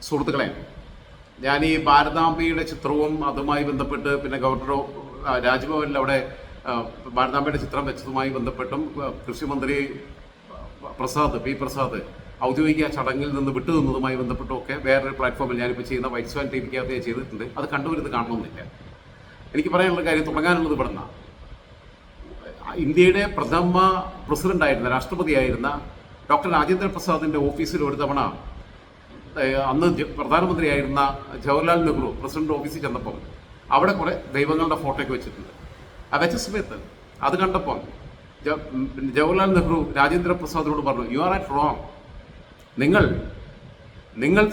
സുഹൃത്തുക്കളെ ഞാൻ ഈ ഭാരതാംബയുടെ ചിത്രവും അതുമായി ബന്ധപ്പെട്ട് പിന്നെ ഗവർണറോ ആ, രാജ്ഭവനിൽ അവിടെ ഭാരതാംബയുടെ ചിത്രം വെച്ചതുമായി ബന്ധപ്പെട്ടും കൃഷിമന്ത്രി പ്രസാദ് പി പ്രസാദ് ഔദ്യോഗിക ചടങ്ങിൽ നിന്ന് വിട്ടു നിന്നതുമായി ബന്ധപ്പെട്ടും ഒക്കെ വേറൊരു പ്ലാറ്റ്ഫോമിൽ ഞാനിപ്പോൾ ചെയ്യുന്ന വൈറ്റ് സ്വാൻ ടി വിക്കകത്ത് ചെയ്തിട്ടുണ്ട്. അത് കണ്ടുവരുന്നത് കാണണമെന്നില്ല. എനിക്ക് പറയാനുള്ള കാര്യം തുടങ്ങാനുള്ളത് ഇവിടുന്ന. ഇന്ത്യയുടെ പ്രഥമ പ്രസിഡന്റ് ആയിരുന്ന രാഷ്ട്രപതിയായിരുന്ന ഡോക്ടർ രാജേന്ദ്ര പ്രസാദിന്റെ ഓഫീസിൽ ഒരു തവണ അന്ന് പ്രധാനമന്ത്രിയായിരുന്ന ജവഹർലാൽ നെഹ്റു പ്രസിഡന്റ് ഓഫീസിൽ ചെന്നപ്പം അവിടെ കുറെ ദൈവങ്ങളുടെ ഫോട്ടോയൊക്കെ വെച്ചിട്ടുണ്ട്. ആ വെച്ച സമയത്ത് അത് കണ്ടപ്പോൾ ജവഹർലാൽ നെഹ്റു രാജേന്ദ്ര പ്രസാദിനോട് പറഞ്ഞു യു ആർ അറ്റ് റോങ് നിങ്ങൾ നിങ്ങൾ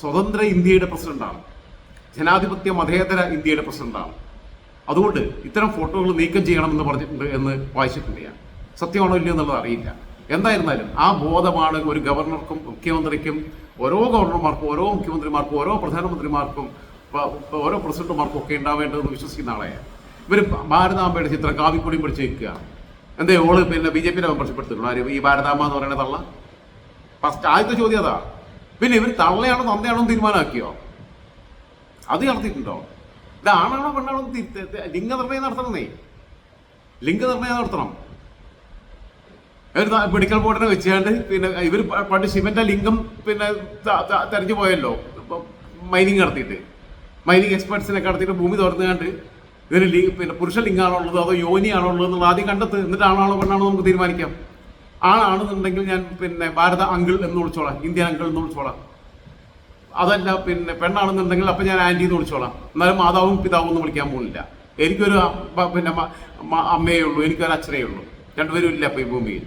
സ്വതന്ത്ര ഇന്ത്യയുടെ പ്രസിഡന്റാണ്. ജനാധിപത്യ മതേതര ഇന്ത്യയുടെ പ്രസിഡന്റാണ്. അതുകൊണ്ട് ഇത്തരം ഫോട്ടോകൾ നീക്കം ചെയ്യണമെന്ന് പറഞ്ഞിട്ടുണ്ട് എന്ന് വായിച്ചിട്ടുണ്ട് ഞാൻ സത്യമാണോ ഇല്ലയോ എന്നുള്ളത് അറിയില്ല. എന്തായിരുന്നാലും ആ ബോധമാണ് ഒരു ഗവർണർക്കും മുഖ്യമന്ത്രിക്കും ഓരോ ഗവർണർമാർക്കും ഓരോ മുഖ്യമന്ത്രിമാർക്കും ഓരോ പ്രധാനമന്ത്രിമാർക്കും ഓരോ പ്രസിഡന്റുമാർക്കും ഒക്കെ ഉണ്ടാവേണ്ടതെന്ന് വിശ്വസിക്കുന്ന ആളെയാണ് ഇവർ ഭാരതാംബയുടെ ചിത്രം കാവിക്കൊടിയും പിടിച്ച് നിൽക്കുക എന്തേ ഓൾ പിന്നെ ബി ജെ പിയുടെ മെമ്പർഷിപ്പ് ആര് ഈ ഭാരതാമ്മ എന്ന് പറയുന്ന തള്ള? ഫസ്റ്റ് ആദ്യത്തെ ചോദ്യം അതാ. പിന്നെ ഇവർ തള്ളയാണോ തന്തയാണോ തീരുമാനമാക്കിയോ? അത് നടത്തിയിട്ടുണ്ടോ? ഇത് ആണാണോ പെണ്ണാണോ ലിംഗനിർണയം നടത്തണം നീ ലിംഗനിർണയം നടത്തണം. മെഡിക്കൽ ബോർഡിനെ വെച്ചുകൊണ്ട് പിന്നെ ഇവർ പണ്ട് ശിവന്റെ ലിംഗം പിന്നെ തെരഞ്ഞു പോയല്ലോ. മൈനിങ് നടത്തിയിട്ട്. മൈനിങ് എക്സ്പെർട്സിനെ നടത്തിയിട്ട് ഭൂമി തുറന്നുകൊണ്ട് ഇവർ പിന്നെ പുരുഷ ലിംഗാണോ ഉള്ളത് അതോ യോനിയാണോ ഉള്ളത് എന്നുള്ളത് ആദ്യം കണ്ടെത്ത്. എന്നിട്ട് ആണാണോ പെണ്ണാണോ നമുക്ക് തീരുമാനിക്കാം. ആളാണെന്നുണ്ടെങ്കിൽ ഞാൻ പിന്നെ ഭാരത അങ്കിൾ എന്ന് വിളിച്ചോളാം. ഇന്ത്യൻ അങ്കിൾ എന്ന് വിളിച്ചോളാം. അതല്ല പിന്നെ പെണ്ണാണെന്നുണ്ടെങ്കിൽ അപ്പം ഞാൻ ആന്റി എന്ന് വിളിച്ചോളാം. എന്നാലും മാതാവും പിതാവും ഒന്നും വിളിക്കാൻ പോകുന്നില്ല. എനിക്കൊരു പിന്നെ അമ്മയേ ഉള്ളൂ. എനിക്കൊരു അച്ഛനേ ഉള്ളൂ. രണ്ടുപേരും ഇല്ല അപ്പം ഈ ഭൂമിയിൽ.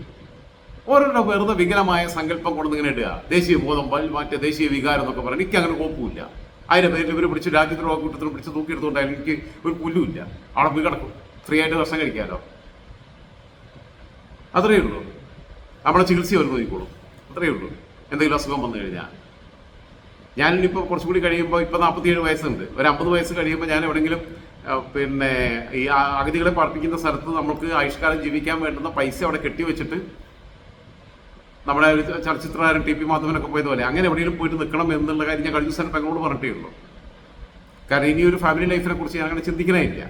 ഓരോരുടെ വെറുതെ വികലമായ സങ്കല്പം കൊണ്ടിങ്ങനെ ഇടുക. ദേശീയ ബോധം മാറ്റ ദേശീയ വികാരം എന്നൊക്കെ പറയാം എനിക്ക് അങ്ങനെ കോപ്പുമില്ല അതിന്റെ പേരിൽ ഇവർ പിടിച്ച് രാജ്യദ്രോഹ കൂട്ടത്തിൽ പിടിച്ച് തൂക്കിയെടുത്തുകൊണ്ടായാലും എനിക്ക് ഒരു പുല്ലുമില്ല. അവിടെ പോയി കിടക്കും. ഫ്രീ ആയിട്ട് ദർശനം കഴിക്കാമല്ലോ അത്രയേ ഉള്ളൂ. നമ്മളെ ചികിത്സ അവർ നോക്കിക്കോളും അത്രയേ ഉള്ളൂ. എന്തെങ്കിലും അസുഖം വന്നു കഴിഞ്ഞാൽ. ഞാനിപ്പോൾ കുറച്ചും കൂടി കഴിയുമ്പോൾ ഇപ്പോൾ നാൽപ്പത്തിയേഴ് വയസ്സുണ്ട്. ഒരു അമ്പത് വയസ്സ് കഴിയുമ്പോൾ ഞാൻ എവിടെയെങ്കിലും പിന്നെ ഈ അഗതികളെ പാർപ്പിക്കുന്ന സ്ഥലത്ത് നമുക്ക് ആയുഷ്കാലം ജീവിക്കാൻ വേണ്ടുന്ന പൈസ അവിടെ കെട്ടിവെച്ചിട്ട് നമ്മുടെ ഒരു ചലച്ചിത്രകാരൻ ടി പി മാധവനൊക്കെ പോയതുപോലെ. അങ്ങനെ എവിടെയെങ്കിലും പോയിട്ട് നിൽക്കണം എന്നുള്ള കാര്യം ഞാൻ കഴിഞ്ഞ ദിവസം പെങ്ങളോട് പറഞ്ഞിട്ടേ ഉള്ളൂ കാരണം ഇനി ഒരു ഫാമിലി ലൈഫിനെ കുറിച്ച് ഞാൻ അങ്ങനെ ചിന്തിക്കണേ ഇല്ല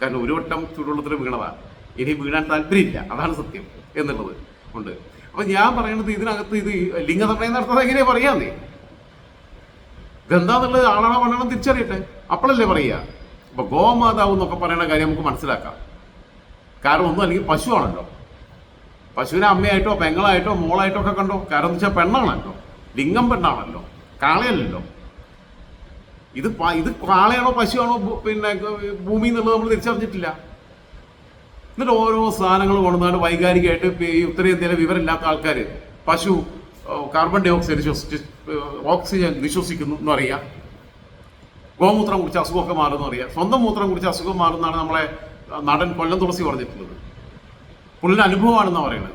കാരണം ഒരു വട്ടം ചൂടുവെള്ളത്തിൽ വീണതാണ് ഇനി വീഴാൻ താല്പര്യമില്ല. അതാണ് സത്യം എന്നുള്ളത് ഉണ്ട് അപ്പൊ ഞാൻ പറയുന്നത് ഇതിനകത്ത് ഇത് ലിംഗനിർണയം നടത്തുന്നത് എങ്ങനെയാ പറയാന്നേ? ഇതെന്താന്നുള്ളത് ആളാണോ പെണ്ണാണോ തിരിച്ചറിയട്ടെ. അപ്പോഴല്ലേ പറയുക അപ്പൊ ഗോമാതാവ് എന്നൊക്കെ പറയുന്ന കാര്യം നമുക്ക് മനസ്സിലാക്കാം. കാരണം ഒന്നും അല്ലെങ്കിൽ പശുവാണല്ലോ പശുവിനെ അമ്മയായിട്ടോ പെങ്ങളായിട്ടോ മോളായിട്ടോ ഒക്കെ കണ്ടോ? കാരണം എന്ന് വെച്ചാൽ പെണ്ണാണല്ലോ. ലിംഗം പെണ്ണാണല്ലോ. കാളയല്ലല്ലോ. ഇത് ഇത് കാളയാണോ പശുവാണോ പിന്നെ ഭൂമി എന്നുള്ളത് നമ്മൾ തിരിച്ചറിഞ്ഞിട്ടില്ല. എന്നിട്ട് ഓരോ സാധനങ്ങൾ കൊണ്ടുവന്നാണ്ട് വൈകാരികമായിട്ട് ഈ ഉത്തരേന്ത്യയിലെ വിവരമില്ലാത്ത ആൾക്കാർ പശു കാർബൺ ഡൈ ഓക്സൈഡ് ശ്വസിച്ച് ഓക്സിജൻ വിശ്വസിക്കുന്നു നിശ്വസിക്കുന്നു എന്നറിയാം ഗോമൂത്രം കുടിച്ച് അസുഖമൊക്കെ മാറുമെന്ന് അറിയാം സ്വന്തം മൂത്രം കുടിച്ച് അസുഖം മാറുന്നതാണ് നമ്മളെ നടൻ കൊല്ലം തുളസി പറഞ്ഞിട്ടുള്ളത്. പുള്ളിന്റെ അനുഭവമാണെന്നാണ് പറയുന്നത്.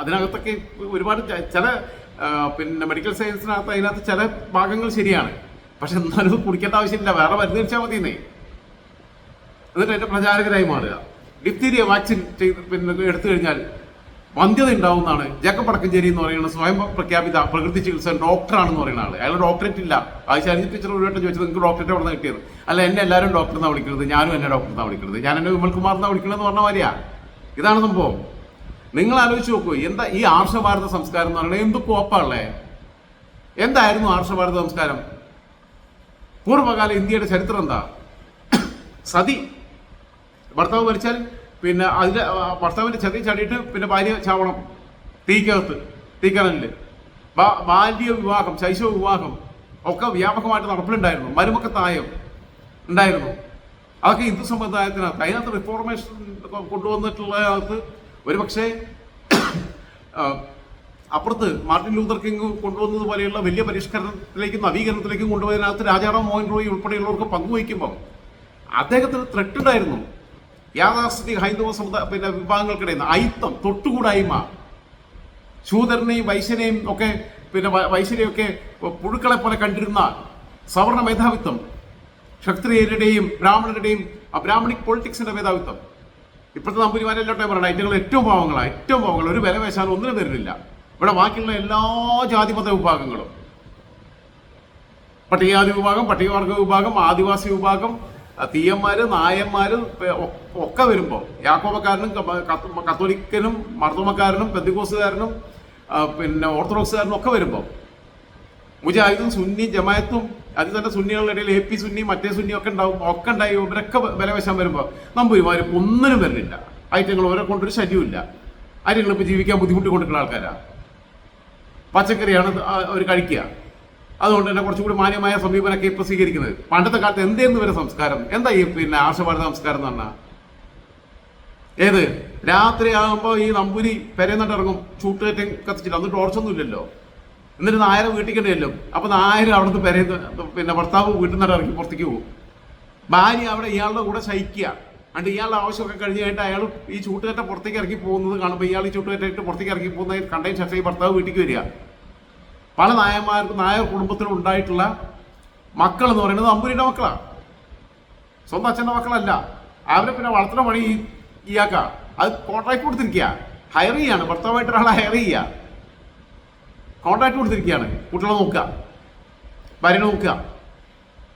അതിനകത്തൊക്കെ ഒരുപാട് ചില പിന്നെ മെഡിക്കൽ സയൻസിനകത്ത് അതിനകത്ത് ചില ഭാഗങ്ങൾ ശരിയാണ്. പക്ഷെ എന്നാലും കുടിക്കേണ്ട ആവശ്യമില്ല. വേറെ മരുന്ന് കഴിച്ചാൽ എന്നേ എന്നിട്ട് എന്റെ പ്രചാരകരായി മാറുക. ഡിപ്തീരിയ വാക്സിൻ ചെയ്ത് പിന്നെ എടുത്തു കഴിഞ്ഞാൽ വന്ധ്യത ഉണ്ടാവുന്നതാണ്. ജാക്കബ് പടക്കഞ്ചേരി എന്ന് പറയുന്ന സ്വയം പ്രഖ്യാപിത പ്രകൃതി ചികിത്സ ഡോക്ടറാണെന്ന് പറയുന്ന ആൾ. അയാൾ ഡോക്ടറേറ്റ് ഇല്ല. ആഴ്ച ശരീര ടീച്ചർ ഒരു വട്ടം ചോദിച്ചത് നിങ്ങൾക്ക് ഡോക്ടറേറ്റ് അവിടെ കിട്ടിയത്? അല്ല എന്നെ എല്ലാവരും ഡോക്ടർ എന്നാണ് വിളിക്കുന്നത് ഞാനും എന്നെ ഡോക്ടർ എന്നാണ് വിളിക്കുന്നത് ഞാൻ എന്നെ വിമൽകുമാർ എന്നാണ് വിളിക്കണമെന്ന് പറഞ്ഞ മാതിരിയാ. ഇതാണ് സംഭവം. നിങ്ങൾ ആലോചിച്ച് നോക്കൂ എന്താ ഈ ആർഷഭാരത സംസ്കാരം എന്ന് പറയുന്നത് എന്ത് കോപ്പുള്ളേ? എന്തായിരുന്നു ആർഷഭാരത സംസ്കാരം? പൂർവകാല ഇന്ത്യയുടെ ചരിത്രം എന്താ? സതി. ഭർത്താവ് മരിച്ചാൽ പിന്നെ അതിന്റെ ഭർത്താവിന്റെ ചതി ചടിയിട്ട് പിന്നെ ഭാര്യ ചാവണം. തീക്കകത്ത് തീക്കനലിൽ ബാ- ബാല്യ വിവാഹം ശൈശവ വിവാഹം ഒക്കെ വ്യാപകമായിട്ട് നടപ്പിലുണ്ടായിരുന്നു. മരുമക്കത്തായം ഉണ്ടായിരുന്നു. അതൊക്കെ ഹിന്ദു സമ്പ്രദായത്തിനകത്ത് അതിനകത്ത് റിഫോർമേഷൻ കൊണ്ടുവന്നിട്ടുള്ളതിനകത്ത് ഒരുപക്ഷെ പക്ഷേ അപ്പുറത്ത് മാർട്ടിൻ ലൂതർ കിങ് കൊണ്ടുവന്നത് പോലെയുള്ള വലിയ പരിഷ്കരണത്തിലേക്കും നവീകരണത്തിലേക്കും കൊണ്ടുപോയതിനകത്ത് രാജാറാം മോഹൻ റോയ് ഉൾപ്പെടെയുള്ളവർക്ക് പങ്കുവയ്ക്കുമ്പോൾ അദ്ദേഹത്തിന് ത്രെട്ട് ഉണ്ടായിരുന്നു. യാഥാസ്ഥിതിക ഹൈന്ദവ സമുദായ പിന്നെ വിഭാഗങ്ങൾക്കിടയിൽ നിന്ന് അയിത്തം തൊട്ടുകൂടായ്മ. ശൂദരനെയും വൈശ്യനെയും ഒക്കെ പിന്നെ വൈശ്യനെയൊക്കെ പുഴുക്കളെ പോലെ കണ്ടിരുന്ന സവർണ മേധാവിത്വം. ക്ഷത്രിയരുടെയും ബ്രാഹ്മണരുടെയും ബ്രാഹ്മണിക് പൊളിറ്റിക്സിന്റെ മേധാവിത്വം. ഇപ്പോഴത്തെ നമ്പൂരിമാരെല്ലാം പറയണം ഏറ്റവും ഏറ്റവും പാവങ്ങളാണ് ഏറ്റവും പാവങ്ങൾ ഒരു വില വേശാലും ഒന്നിനും തരുന്നില്ല. ഇവിടെ ബാക്കിയുള്ള എല്ലാ ജാതിമത വിഭാഗങ്ങളും. പട്ടികജാതി വിഭാഗം പട്ടികവർഗ വിഭാഗം ആദിവാസി വിഭാഗം തീയന്മാര് നായന്മാര് ഒക്കെ വരുമ്പോൾ യാക്കോബക്കാരനും കത്തോലിക്കനും മർദ്ദമക്കാരനും പെന്തിക്കോസുകാരനും പിന്നെ ഓർത്തഡോക്സുകാരനും ഒക്കെ വരുമ്പോൾ മുജാഹിദും സുന്നി ജമായത്തും അതിൽ തന്നെ സുന്നികളുടെ ഇടയിൽ എ പി സുന്നി മറ്റേ സുന്നി ഒക്കെ ഉണ്ടാവും ഒക്കെ ഉണ്ടായി ഇവരൊക്കെ വിലവശം വരുമ്പോൾ നമ്പൂരിമാർ ഒന്നിനും വരുന്നില്ല. ആയിട്ടുങ്ങൾ ഇവരെ കൊണ്ടൊരു ശല്യമില്ല ആരെങ്കിലും ഇപ്പോൾ ജീവിക്കാൻ ബുദ്ധിമുട്ട് കൊടുക്കുന്ന ആൾക്കാരാണ് പച്ചക്കറിയാണ് അവർ കഴിക്കുക. അതുകൊണ്ട് തന്നെ കുറച്ചുകൂടി മാന്യമായ സമീപനമൊക്കെ ഇപ്പൊ സ്വീകരിക്കുന്നത്. പണ്ടത്തെ കാലത്ത് എന്തേന്ന് വരെ സംസ്കാരം? എന്താ ഈ പിന്നെ ആർഷഭാരത സംസ്കാരം എന്ന് പറഞ്ഞാൽ ഏത്? രാത്രി ആകുമ്പോൾ ഈ നമ്പൂരി പെരേന്നിട്ട് ഇറങ്ങും. ചൂട്ടുകയറ്റം കത്തിച്ചിട്ട്. അന്ന് ടോർച്ചൊന്നും ഇല്ലല്ലോ. എന്നിട്ട് നായരെ വീട്ടിൽ ചെല്ലും. അപ്പൊ നായർ അവിടുന്ന് പെരേന്ന് പിന്നെ ഭർത്താവ് വീട്ടിൽ നിന്നിട്ട് ഇറങ്ങി പുറത്തേക്ക് പോകും. ഭാര്യ അവിടെ ഇയാളുടെ കൂടെ ശയിക്കുക. അണ്ട് ഇയാളുടെ ആവശ്യമൊക്കെ കഴിഞ്ഞ് കഴിഞ്ഞിട്ട് അയാൾ ഈ ചൂട്ടുകയറ്റം പുറത്തേക്ക് ഇറങ്ങി പോകുന്നത് കാണുമ്പോൾ ഇയാൾ ഈ ചൂട്ടുകയറ്റായിട്ട് പുറത്തേക്ക് ഇറങ്ങി പോകുന്നത് കണ്ടതിന് ശേഷം ഈ ഭർത്താവ് വീട്ടിലേക്ക് വരിക പല നായന്മാർക്കും നായർ കുടുംബത്തിനും ഉണ്ടായിട്ടുള്ള മക്കൾ എന്ന് പറയുന്നത് അമ്പുരിയുടെ മക്കളാണ്. സ്വന്തം അച്ഛന്റെ മക്കളല്ല. അവരെ പിന്നെ വളർത്തുന്ന പണി ഈ- അത് കോൺട്രാക്ട് കൊടുത്തിരിക്കുക ഹയർ ചെയ്യാണ്. ഭർത്താവായിട്ട് ഒരാളെ ഹയർ ചെയ്യുക കോൺട്രാക്ട് കൊടുത്തിരിക്കുകയാണ് കുട്ടികളെ നോക്കുക. ഭാര്യനെ നോക്കുക.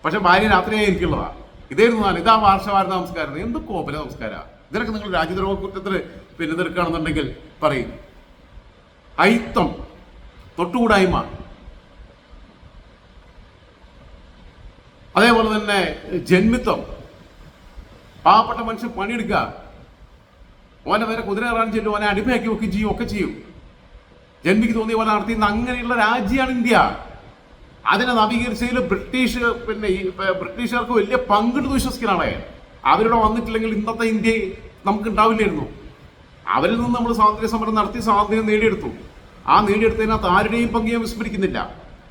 പക്ഷെ ഭാര്യ രാത്രിയായി എനിക്കുള്ളതാ ഇതായിരുന്നു ഇതാ വാർഷവാര നമസ്കാരം. എന്ത് കോപ്പല നമസ്കാരം? ഇതിനൊക്കെ നിങ്ങൾ രാജ്യദ്രോഹ കുറ്റത്തിന് പിന്നെ നിൽക്കുകയാണെന്നുണ്ടെങ്കിൽ പറയും. അയിത്തം തൊട്ടുകൂടായ്മ. അതേപോലെ തന്നെ ജന്മിത്വം പാവപ്പെട്ട മനുഷ്യൻ പണിയെടുക്കുക. ഓനെ വരെ കുതിര കയറാൻ ചെല്ലും ഓനെ അടിമയാക്കി ഒക്കെ ചെയ്യും ഒക്കെ ചെയ്യും. ജന്മിക്ക് തോന്നിയ പോലെ നടത്തിയിരുന്ന അങ്ങനെയുള്ള രാജ്യമാണ് ഇന്ത്യ. അതിനെ നവീകരിച്ചതിൽ ബ്രിട്ടീഷ് പിന്നെ ഈ ബ്രിട്ടീഷുകാർക്ക് വലിയ പങ്കെടുത്ത് വിശ്വസിക്കുന്ന ആളെ അവരുടെ വന്നിട്ടില്ലെങ്കിൽ ഇന്നത്തെ ഇന്ത്യ നമുക്ക് ഉണ്ടാവില്ലായിരുന്നു അവരിൽ നിന്ന് നമ്മൾ സ്വാതന്ത്ര്യ സമരം നടത്തി സ്വാതന്ത്ര്യം നേടിയെടുത്തു. ആ നേടിയെടുത്തതിനകത്ത് ആരുടെയും പങ്ക് ഞാൻ വിസ്മരിക്കുന്നില്ല.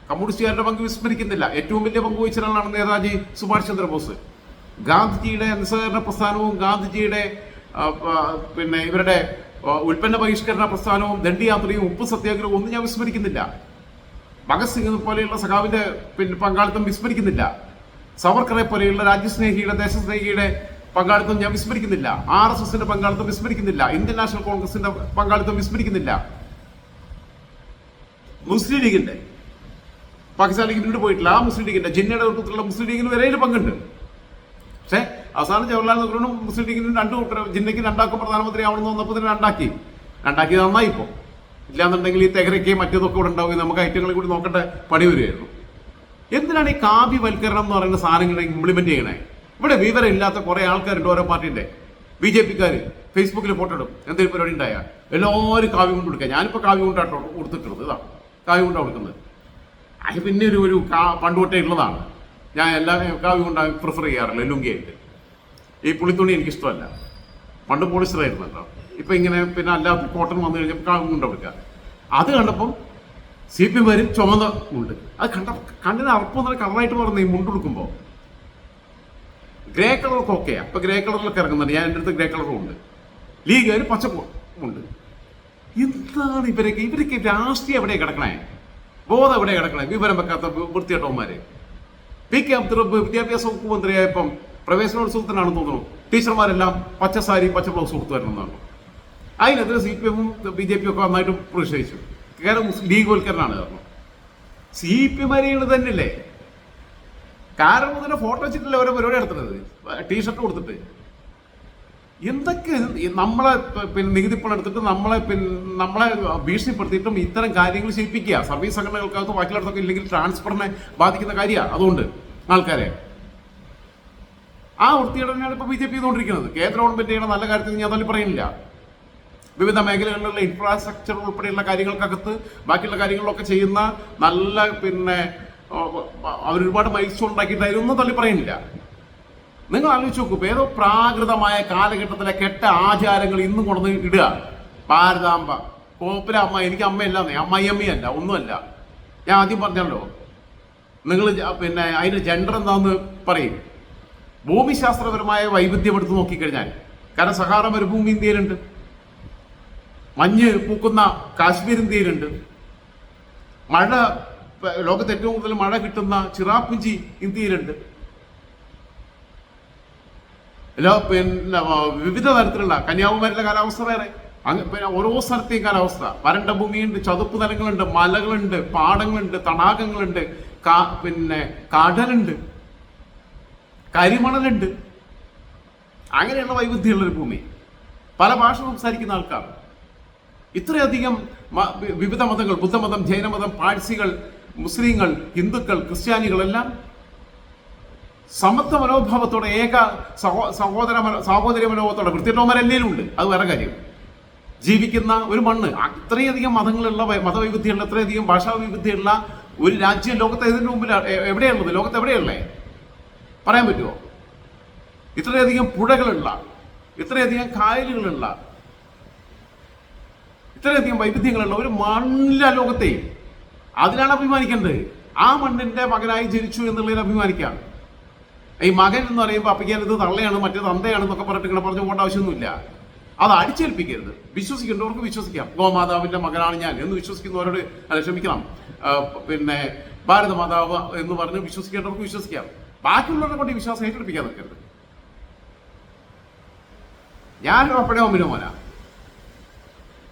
കമ്മ്യൂണിസ്റ്റുകാരുടെ പങ്ക് വിസ്മരിക്കുന്നില്ല. ഏറ്റവും വലിയ പങ്ക് വഹിച്ച ഒരാളാണ് നേതാജി സുഭാഷ് ചന്ദ്രബോസ്. ഗാന്ധിജിയുടെ നിസ്സഹകരണ പ്രസ്ഥാനവും ഗാന്ധിജിയുടെ പിന്നെ ഇവരുടെ ഉൽപ്പന്ന ബഹിഷ്കരണ പ്രസ്ഥാനവും ദണ്ഡിയാത്രയും ഉപ്പ് സത്യാഗ്രഹവും ഒന്നും ഞാൻ വിസ്മരിക്കുന്നില്ല. ഭഗത് സിംഗ് പോലെയുള്ള സഖാവിന്റെ പിന്നെ പങ്കാളിത്തം വിസ്മരിക്കുന്നില്ല. സവർക്കറെ പോലെയുള്ള രാജ്യസ്നേഹിയുടെ ദേശസ്നേഹിയുടെ പങ്കാളിത്തം ഞാൻ വിസ്മരിക്കുന്നില്ല. ആർ എസ് എസിന്റെ പങ്കാളിത്തം വിസ്മരിക്കുന്നില്ല. ഇന്ത്യൻ നാഷണൽ കോൺഗ്രസിന്റെ പങ്കാളിത്തം വിസ്മരിക്കുന്നില്ല. മുസ്ലിം ലീഗിന്റെ. പാകിസ്ഥാൻ ലീഗിന് വേണ്ടി പോയിട്ടില്ല. ആ മുസ്ലിം ലീഗിന്റെ. ജിന്നയുടെ നേതൃത്വത്തിലുള്ള മുസ്ലിം ലീഗിന് വരെയിൽ പങ്കുണ്ട്. പക്ഷേ അവസാനം ജവഹർലാൽ നെഹ്റുവിനും മുസ്ലിം ലീഗിനും രണ്ടു ജിന്നയ്ക്ക് രണ്ടാക്കും പ്രധാനമന്ത്രി ആവണമെന്ന് വന്നപ്പോൾ തന്നെ രണ്ടാക്കി. രണ്ടാക്കി നന്നായി ഇപ്പോൾ ഇല്ലാന്നുണ്ടെങ്കിൽ ഈ തെഹരയ്ക്ക് മറ്റേതൊക്കെ ഇവിടെ ഉണ്ടാവും. നമുക്ക് ഐറ്റങ്ങളെ കൂടി നോക്കേണ്ട പണി വരുമായിരുന്നു എന്തിനാണ് ഈ കാവ്യവൽക്കരണം എന്ന് പറയുന്ന സാധനങ്ങൾ ഇംപ്ലിമെന്റ് ചെയ്യണേ? ഇവിടെ വിവരം ഇല്ലാത്ത കുറെ ആൾക്കാരുണ്ട് ഓരോ പാർട്ടിന്റെ ബി ജെ പിക്കാർ ഫേസ്ബുക്കിൽ ഫോട്ടോ ഇടും. എന്തെങ്കിലും പരിപാടി ഉണ്ടായാൽ. എല്ലാവരും കാവ്യം കൊണ്ട് കൊടുക്കുക. ഞാനിപ്പോൾ കാവ്യം കൊണ്ടാട്ടോ കൊടുത്തിട്ടുള്ളത്. ഇതാ. കാവ്യം കൊണ്ടാണ് കൊടുക്കുന്നത് അത് പിന്നെ ഒരു ഒരു പണ്ട് ഉള്ളതാണ് ഞാൻ എല്ലാ കാവ്യം കൊണ്ടാണ് പ്രിഫർ ചെയ്യാറില്ല ലുങ്കിയായിട്ട്. ഈ പുളിത്തുണി എനിക്കിഷ്ടമല്ല. പണ്ട് പോളിസ്റ്ററായിരുന്നു കേട്ടോ. ഇപ്പം ഇങ്ങനെ പിന്നെ അല്ലാത്ത കോട്ടൺ വന്നു കഴിഞ്ഞപ്പോൾ കാവ്യം കൊണ്ട് കൊടുക്കുക അത് കണ്ടപ്പം സി പി എമ്മാർ ചുമന്ന മുണ്ട്. അത് കണ്ട കണ്ണിന് തന്നെ കളറായിട്ട് പറഞ്ഞു ഈ മുണ്ട് കൊടുക്കുമ്പോൾ ഗ്രേ കളറൊക്കെ ഓക്കെ അപ്പം ഗ്രേ കളറിലൊക്കെ ഇറങ്ങുന്നുണ്ട്. ഞാൻ എന്റെ അടുത്ത് ഗ്രേ കളറും ഉണ്ട്. ലീഗുകാർ പച്ച ഉണ്ട് എന്താണ് ഇവരൊക്കെ? ഇവരൊക്കെ രാഷ്ട്രീയം എവിടെ കിടക്കണേ? ബോധം എവിടെ കിടക്കണേ? വിവരം വെക്കാത്ത വൃത്തിയട്ടവന്മാര് പി കെ അബ്ദുൾ വിദ്യാഭ്യാസ വകുപ്പ് മന്ത്രിയായപ്പം പ്രവേശനോത്സവത്തിനാണെന്ന് തോന്നുന്നു. ടീച്ചർമാരെല്ലാം പച്ച സാരി പച്ച ബ്ലൗസ് കൊടുത്തു വരണമെന്നാണ് അതിനെതിരെ സി പി എമ്മും ബി ജെ പി ഒക്കെ നന്നായിട്ട് പ്രതിഷേധിച്ചു. കാരണം ലീഗ് വൽക്കരണമാണ് കാരണം. സി പി എമാരികൾ തന്നെയല്ലേ? കാരണം ഫോട്ടോ വെച്ചിട്ടല്ലേ ഓരോ പരിപാടി നടത്തുന്നത്? ടീഷർട്ട് കൊടുത്തിട്ട് എന്തൊക്കെ നമ്മളെ പിന്നെ നികുതി പണം എടുത്തിട്ട് നമ്മളെ പിന്നെ നമ്മളെ ഭീഷണിപ്പെടുത്തിയിട്ടും ഇത്തരം കാര്യങ്ങൾ ചെയ്യിപ്പിക്കുക. സർവീസ് സംഘടനകൾക്കകത്ത് ബാക്കിയുള്ളവർക്കൊക്കെ ഇല്ലെങ്കിൽ ട്രാൻസ്ഫറിനെ ബാധിക്കുന്ന കാര്യമാണ് അതുകൊണ്ട് ആൾക്കാരെ. ആ വൃത്തിയിടനാണ് ഇപ്പോൾ ബി ജെ പി ചെയ്തുകൊണ്ടിരിക്കുന്നത്. കേന്ദ്ര ഗവൺമെന്റ് ചെയ്യുന്ന നല്ല കാര്യത്തിൽ ഞാൻ തന്നെ പറയുന്നില്ല. വിവിധ മേഖലകളിലുള്ള ഇൻഫ്രാസ്ട്രക്ചർ ഉൾപ്പെടെയുള്ള കാര്യങ്ങൾക്കകത്ത് ബാക്കിയുള്ള കാര്യങ്ങളിലൊക്കെ ചെയ്യുന്ന നല്ല പിന്നെ അവരൊരുപാട് സ്റ്റോൺ ഉണ്ടാക്കിയിട്ടായിരുന്നു തള്ളി പറയുന്നില്ല. നിങ്ങൾ ആലോചിച്ച് നോക്കൂ ഏതോ പ്രാകൃതമായ കാലഘട്ടത്തിലെ കെട്ട ആചാരങ്ങൾ ഇന്നും കൊണ്ടുവന്ന് ഇടുക. ഭാരതാംബ കോപ്പില അമ്മ എനിക്ക് അമ്മയല്ല അമ്മയമ്മയല്ല ഒന്നുമല്ല. ഞാൻ ആദ്യം പറഞ്ഞല്ലോ നിങ്ങൾ പിന്നെ അതിന് ജെൻഡർ എന്താന്ന് പറയും. ഭൂമിശാസ്ത്രപരമായ വൈവിധ്യം എടുത്ത് നോക്കിക്കഴിഞ്ഞാൽ കാരണം സഹാറ മരുഭൂമി ഇന്ത്യയിലുണ്ട്. മഞ്ഞ് പൂക്കുന്ന കാശ്മീർ ഇന്ത്യയിലുണ്ട്. മഴ ലോകത്ത് ഏറ്റവും കൂടുതൽ മഴ കിട്ടുന്ന ചിറാപ്പുഞ്ചി ഇന്ത്യയിലുണ്ട്. ലോ പിന്നെ വിവിധ തരത്തിലുള്ള കന്യാകുമാരിയിലെ കാലാവസ്ഥ വേറെ. അങ്ങ് പിന്നെ ഓരോ സ്ഥലത്തെയും കാലാവസ്ഥ. വരണ്ട ഭൂമിയുണ്ട് ചതുപ്പ് നിലങ്ങളുണ്ട് മലകളുണ്ട് പാടങ്ങളുണ്ട് തടാകങ്ങളുണ്ട് കാ- പിന്നെ കടലുണ്ട് കരിമണലുണ്ട്. അങ്ങനെയുള്ള വൈവിധ്യമുള്ളൊരു ഭൂമി. പല ഭാഷ സംസാരിക്കുന്ന ആൾക്കാർ. ഇത്രയധികം വിവിധ മതങ്ങൾ ബുദ്ധമതം ജൈനമതം പാഴ്സികൾ മുസ്ലിങ്ങൾ ഹിന്ദുക്കൾ ക്രിസ്ത്യാനികളെല്ലാം സമത്വ മനോഭാവത്തോടെ ഏക സഹോ സഹോദര സഹോദരി മനോഭാവത്തോടെ ഉണ്ട്. അത് വേറെ കാര്യം. ജീവിക്കുന്ന ഒരു മണ്ണ് അത്രയധികം മതങ്ങളുള്ള മതവൈവിധ്യമുള്ള അത്രയധികം ഭാഷാ വൈവിധ്യമുള്ള ഒരു രാജ്യം ലോകത്തെ ഇതിന് മുമ്പിൽ എവിടെയുള്ളത് ലോകത്ത് എവിടെയുള്ളേ പറയാൻ പറ്റുമോ ഇത്രയധികം പുഴകളുള്ള ഇത്രയധികം കായലുകളുള്ള ഇത്രയധികം വൈവിധ്യങ്ങളുള്ള ഒരു മണ്ണില്ല ലോകത്തെയും അതിനാണ് അഭിമാനിക്കേണ്ടത്. ആ മണ്ണിന്റെ മകനായി ജനിച്ചു എന്നുള്ളതിൽ അഭിമാനിക്കാം. ഈ മകൻ എന്ന് പറയുമ്പോൾ അപ്പിക്കാൻ ഇത് തള്ളയാണ് മറ്റേ തന്തയാണ് എന്നൊക്കെ പറഞ്ഞിട്ട് ഇങ്ങനെ പറഞ്ഞു പോകേണ്ട ആവശ്യമൊന്നുമില്ല. അത് അടിച്ചേൽപ്പിക്കരുത്. വിശ്വസിക്കേണ്ടവർക്ക് വിശ്വസിക്കാം. ഗോമാതാവിന്റെ മകനാണ് ഞാൻ എന്ന് വിശ്വസിക്കുന്നവരോട് അല്ല ക്ഷമിക്കണം. പിന്നെ ഭാരതമാതാവ് എന്ന് പറഞ്ഞ് വിശ്വസിക്കേണ്ടവർക്ക് വിശ്വസിക്കാം. ബാക്കിയുള്ളവരെ കൊണ്ട് വിശ്വാസം ഏറ്റെടുപ്പിക്കാൻ നിൽക്കരുത്. ഞാൻ അപ്പഴേ ഒമ്മിനോ മോനാ.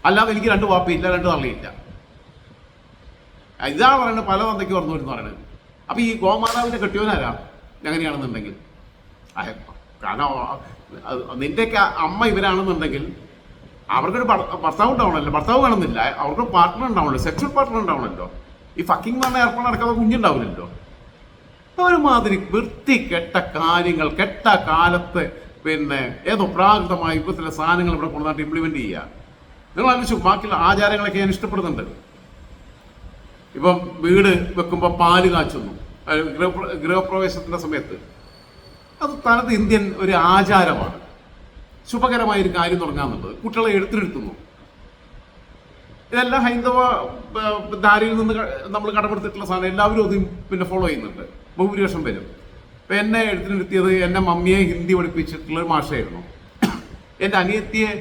അല്ലാതെ എനിക്ക് രണ്ട് വാപ്പയില്ല രണ്ട് തള്ളിയില്ല. ഇതാണ് പറയുന്നത് പല തന്തയ്ക്ക് പറഞ്ഞു വരുന്ന പറയുന്നത്. അപ്പൊ ഈ ഗോമാതാവിന്റെ കെട്ടിയവനാരാ? എങ്ങനെയാണെന്നുണ്ടെങ്കിൽ അയ- കാരണം അത് നിന്റെയൊക്കെ അമ്മ ഇവരാണെന്നുണ്ടെങ്കിൽ അവർക്കൊരു ഭർ- ഭർത്താവ് ഉണ്ടാവണമല്ലോ. ഭർത്താവ് കാണുന്നില്ല. അവർക്ക് പാർട്ട്ണർ ഉണ്ടാവണല്ലോ സെക്ഷൽ പാർട്ട്ണർ ഉണ്ടാവണമല്ലോ. ഈ ഫക്കിംഗ് പറഞ്ഞ ഏർപ്പാട് നടക്കാതെ കുഞ്ഞുണ്ടാവില്ലല്ലോ. ഒരുമാതിരി വൃത്തി കെട്ട കാര്യങ്ങൾ കെട്ട കാലത്ത് പിന്നെ ഏതോ പ്രാകൃതമായ യുഗത്തിലെ സാധനങ്ങൾ ഇവിടെ കൊണ്ടുവന്നിട്ട് ഇംപ്ലിമെന്റ് ചെയ്യുക. നിങ്ങൾ ആലോചിച്ചു ബാക്കിയുള്ള ആചാരങ്ങളൊക്കെ ഞാൻ ഇഷ്ടപ്പെടുന്നുണ്ട്. ഇപ്പം വീട് വെക്കുമ്പോൾ പാൽ കാച്ചുന്നു. അത് ഗൃഹപ്രവേശത്തിന്റെ സമയത്ത്. അത് തനത് ഇന്ത്യൻ ഒരു ആചാരമാണ്. ശുഭകരമായ ഒരു കാര്യം തുടങ്ങാന്നുള്ളത്. കുട്ടികളെ എടുത്തിരുത്തുന്നു. ഇതെല്ലാം ഹൈന്ദവ ധാരയിൽ നിന്ന് നമ്മൾ കടമെടുത്തിട്ടുള്ള സാധനം. എല്ലാവരും അത് പിന്നെ ഫോളോ ചെയ്യുന്നുണ്ട്. ബഹുഭൂരിപക്ഷം പേരും ഇപ്പം എന്നെ എടുത്തിരുത്തിയത് എന്റെ മമ്മിയെ ഹിന്ദി പഠിപ്പിച്ചിട്ടുള്ള ഒരു മാഷയായിരുന്നു. എന്റെ അനിയത്തിയെ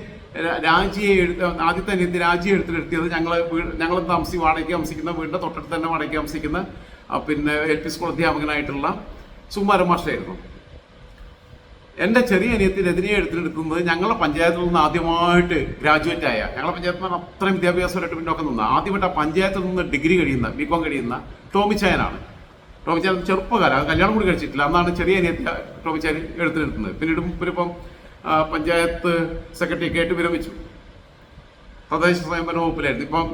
രാജിയെ എഴുത്ത ആദ്യത്തെ അനിയത്തി രാജിയെ എടുത്തിരുത്തിയത് ഞങ്ങൾ ഞങ്ങൾ താമസി വാടകയ്ക്ക് താമസിക്കുന്ന വീടിന്റെ തൊട്ടടുത്ത് തന്നെ വാടകയ്ക്ക് താമസിക്കുന്ന പിന്നെ എൽ പി സ്കൂൾ അധ്യാപകനായിട്ടുള്ള സുകുമാരൻ മാഷായിരുന്നു. എന്റെ ചെറിയ അനിയത്തി എതിരെ എടുത്തിനെടുക്കുന്നത് ഞങ്ങളുടെ പഞ്ചായത്തിൽ നിന്ന് ആദ്യമായിട്ട് ഗ്രാജുവേറ്റ് ആയ ഞങ്ങളുടെ പഞ്ചായത്തിൽ നിന്ന് അത്രയും വിദ്യാഭ്യാസമായിട്ട് പിന്നോക്കം നിന്ന് ആദ്യമായിട്ട് ആ പഞ്ചായത്തിൽ നിന്ന് ഡിഗ്രി കഴിയുന്ന ബികോം കഴിയുന്ന ടോമിച്ചായനാണ് ടോമിച്ചായൻ ചെറുപ്പകാലം അത് കല്യാണം കൂടി കഴിച്ചിട്ടില്ല അന്നാണ് ചെറിയ അനിയത്തി ടോമിച്ചാൻ എടുത്തിനെടുക്കുന്നത് പിന്നീട് ഇപ്പം പഞ്ചായത്ത് സെക്രട്ടറി കേട്ട് വിരമിച്ചു. തദ്ദേശ സ്വയംഭരണ വകുപ്പിലായിരുന്നു. ഇപ്പം